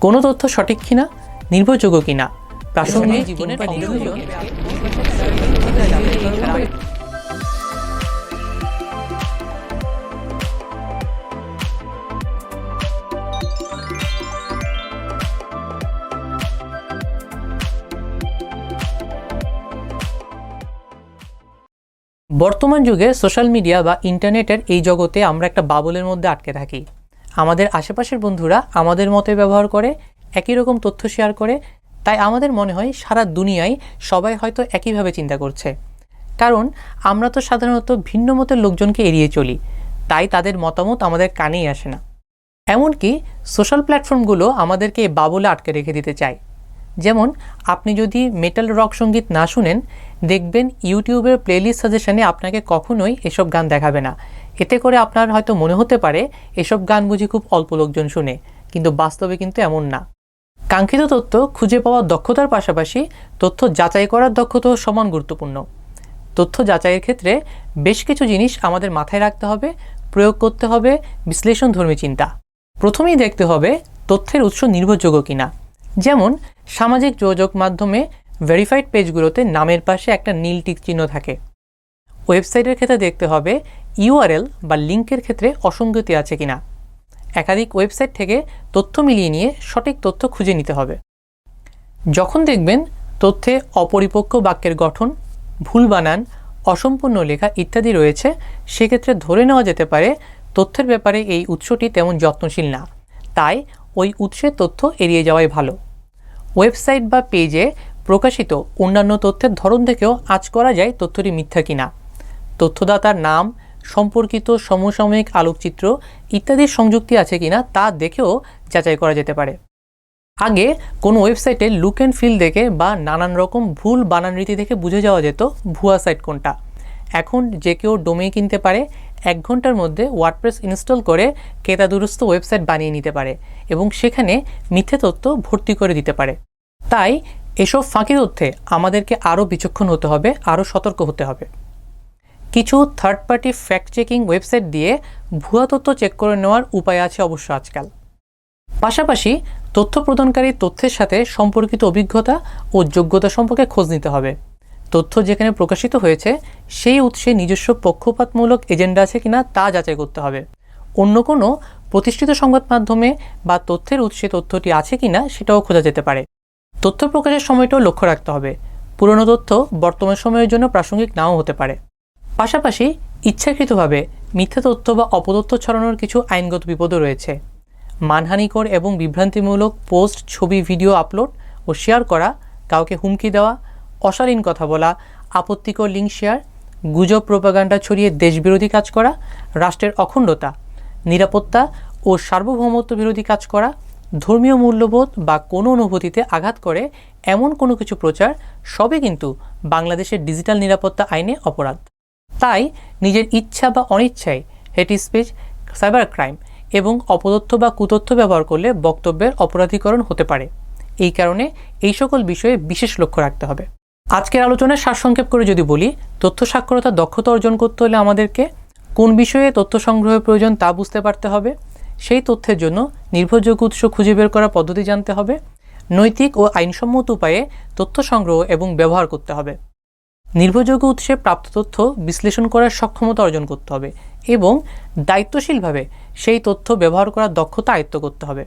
কোনো তথ্য সঠিক কিনা নির্ভরযোগ্য কিনা প্রাসঙ্গিক জীবনের বর্তমান যুগে সোশ্যাল মিডিয়া বা ইন্টারনেটের এই জগতে আমরা একটা বাবলের মধ্যে আটকে থাকি। আমাদের আশেপাশের বন্ধুরা আমাদের মতে ব্যবহার করে, একই রকম তথ্য শেয়ার করে। তাই আমাদের মনে হয় সারা দুনিয়ায় সবাই হয়তো একইভাবে চিন্তা করছে। কারণ আমরা তো সাধারণত ভিন্ন মতের লোকজনকে এড়িয়ে চলি, তাই তাদের মতামত আমাদের কানেই আসে না। এমনকি সোশ্যাল প্ল্যাটফর্মগুলো আমাদেরকে বাবলে আটকে রেখে দিতে চায়। যেমন, আপনি যদি মেটাল রক সংগীত না শুনেন, দেখবেন ইউটিউবের প্লেলিস্ট সাজেশনে আপনাকে কখনোই এসব গান দেখাবে না। এতে করে আপনার হয়তো মনে হতে পারে, এসব গান বুঝি খুব অল্প লোকজন শুনে, কিন্তু বাস্তবে কিন্তু এমন না। কাঙ্ক্ষিত তথ্য খুঁজে পাওয়ার দক্ষতার পাশাপাশি তথ্য যাচাই করার দক্ষতাও সমান গুরুত্বপূর্ণ। তথ্য যাচাইয়ের ক্ষেত্রে বেশ কিছু জিনিস আমাদের মাথায় রাখতে হবে, প্রয়োগ করতে হবে, বিশ্লেষণধর্মী চিন্তা। প্রথমেই দেখতে হবে তথ্যের উৎস নির্ভরযোগ্য কিনা। যেমন সামাজিক যোগাযোগ মাধ্যমে ভেরিফাইড পেজগুলোতে নামের পাশে একটা নীল টিক চিহ্ন থাকে। ওয়েবসাইটের ক্ষেত্রে দেখতে হবে ইউআরএল বা লিঙ্কের ক্ষেত্রে অসঙ্গতি আছে কিনা। একাধিক ওয়েবসাইট থেকে তথ্য মিলিয়ে নিয়ে সঠিক তথ্য খুঁজে নিতে হবে। যখন দেখবেন তথ্যে অপরিপক্ক বাক্যের গঠন, ভুল বানান, অসম্পূর্ণ লেখা ইত্যাদি রয়েছে, সেক্ষেত্রে ধরে নেওয়া যেতে পারে তথ্যের ব্যাপারে এই উৎসটি তেমন যত্নশীল না। তাই ওই উৎসের তথ্য এড়িয়ে যাওয়াই ভালো। ওয়েবসাইট বা পেজে প্রকাশিত অন্যান্য তথ্যের ধরন থেকেও আজ করা যায় তথ্যটি মিথ্যা কিনা। তথ্যদাতার নাম, সম্পর্কিত সমসাময়িক আলোকচিত্র ইত্যাদির সংযুক্তি আছে কিনা তা দেখেও যাচাই করা যেতে পারে। আগে কোনো ওয়েবসাইটে লুক অ্যান্ড ফিল দেখে বা নানান রকম ভুল বানান রীতি দেখে বুঝে যাওয়া যেত ভুয়া সাইট কোনটা। এখন যে কেউ ডোমে কিনতে পারে এক ঘণ্টার মধ্যে ওয়ার্ডপ্রেস ইনস্টল করে কেতাদুরস্ত ওয়েবসাইট বানিয়ে নিতে পারে এবং সেখানে মিথ্যে তথ্য ভর্তি করে দিতে পারে। তাই এসব ফাঁকি তথ্যে আমাদেরকে আরও বিচক্ষণ হতে হবে, আরও সতর্ক হতে হবে। কিছু third party fact checking website দিয়ে ভুয়া তথ্য চেক করে নেওয়ার উপায় আছে অবশ্য আজকাল। পাশাপাশি তথ্য প্রদানকারী তথ্যের সাথে সম্পর্কিত অভিজ্ঞতা ও যোগ্যতা সম্পর্কে খোঁজ নিতে হবে। তথ্য যেখানে প্রকাশিত হয়েছে, সেই উৎসে নিজস্ব পক্ষপাতমূলক এজেন্ডা আছে কিনা তা যাচাই করতে হবে। অন্য কোনো প্রতিষ্ঠিত সংবাদ মাধ্যমে বা তথ্যের উৎসে তথ্যটি আছে কিনা সেটাও খোঁজা যেতে পারে। তথ্য প্রকাশের সময়টাও লক্ষ্য রাখতে হবে। পুরনো তথ্য বর্তমান সময়ের জন্য প্রাসঙ্গিক নাও হতে পারে। পাশাপাশি ইচ্ছাকৃতভাবে মিথ্যা তথ্য বা অপতথ্য ছড়ানোর কিছু আইনগত বিপদও রয়েছে। মানহানিকর এবং বিভ্রান্তিমূলক পোস্ট, ছবি, ভিডিও আপলোড ও শেয়ার করা, কাউকে হুমকি দেওয়া অশালীন কথা বলা, আপত্তিকর লিঙ্ক শেয়ার গুজব প্রোপাগান্ডা ছড়িয়ে দেশবিরোধী কাজ করা, রাষ্ট্রের অখণ্ডতা, নিরাপত্তা ও সার্বভৌমত্ব বিরোধী কাজ করা, ধর্মীয় মূল্যবোধ বা কোনো অনুভূতিতে আঘাত করে এমন কোনো কিছু প্রচার, সবই কিন্তু বাংলাদেশের ডিজিটাল নিরাপত্তা আইনে অপরাধ। তাই নিজের ইচ্ছা বা অনিচ্ছায় হেট স্পিচ সাইবার ক্রাইম এবং অপতথ্য বা কুতথ্য ব্যবহার করলে বক্তব্যের অপরাধীকরণ হতে পারে। এই কারণে এই সকল বিষয়ে বিশেষ লক্ষ্য রাখতে হবে। আজকের আলোচনায় সারসংক্ষেপ করে যদি বলি, তথ্য সাক্ষরতা দক্ষতা অর্জন করতে হলে আমাদেরকে কোন বিষয়ে তথ্য সংগ্রহের প্রয়োজন তা বুঝতে পারতে হবে। সেই তথ্যের জন্য নির্ভরযোগ্য উৎস খুঁজে বের করার পদ্ধতি জানতে হবে। নৈতিক ও আইনসম্মত উপায়ে তথ্য সংগ্রহ এবং ব্যবহার করতে হবে। নির্ভরযোগ্য উৎসে প্রাপ্ত তথ্য বিশ্লেষণ করার সক্ষমতা অর্জন করতে হবে এবং দায়িত্বশীলভাবে সেই তথ্য ব্যবহার করার দক্ষতা আয়ত্ত করতে হবে।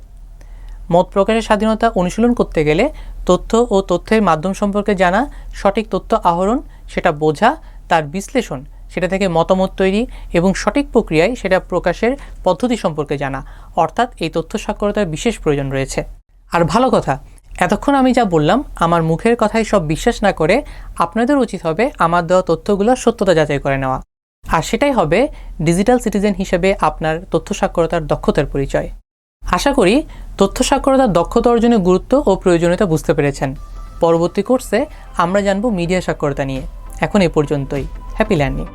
মত প্রকাশের স্বাধীনতা অনুশীলন করতে গেলে তথ্য ও তথ্যের মাধ্যম সম্পর্কে জানা, সঠিক তথ্য আহরণ, সেটা বোঝা, তার বিশ্লেষণ, সেটা থেকে মতামত তৈরি এবং সঠিক প্রক্রিয়ায় সেটা প্রকাশের পদ্ধতি সম্পর্কে জানা। অর্থাৎ এই তথ্য সাক্ষরতার বিশেষ প্রয়োজন রয়েছে। আর ভালো কথা, এতক্ষণ আমি যা বললাম, আমার মুখের কথাই সব বিশ্বাস না করে আপনাদের উচিত হবে আমার দেওয়া তথ্যগুলোর সত্যতা যাচাই করে নেওয়া। আর সেটাই হবে ডিজিটাল সিটিজেন হিসেবে আপনার তথ্য সাক্ষরতার দক্ষতার পরিচয়। আশা করি তথ্য সাক্ষরতার দক্ষতা অর্জনের গুরুত্ব ও প্রয়োজনীয়তা বুঝতে পেরেছেন। পরবর্তী কোর্সে আমরা জানব মিডিয়া সাক্ষরতা নিয়ে। এখন এ পর্যন্তই। Happy landing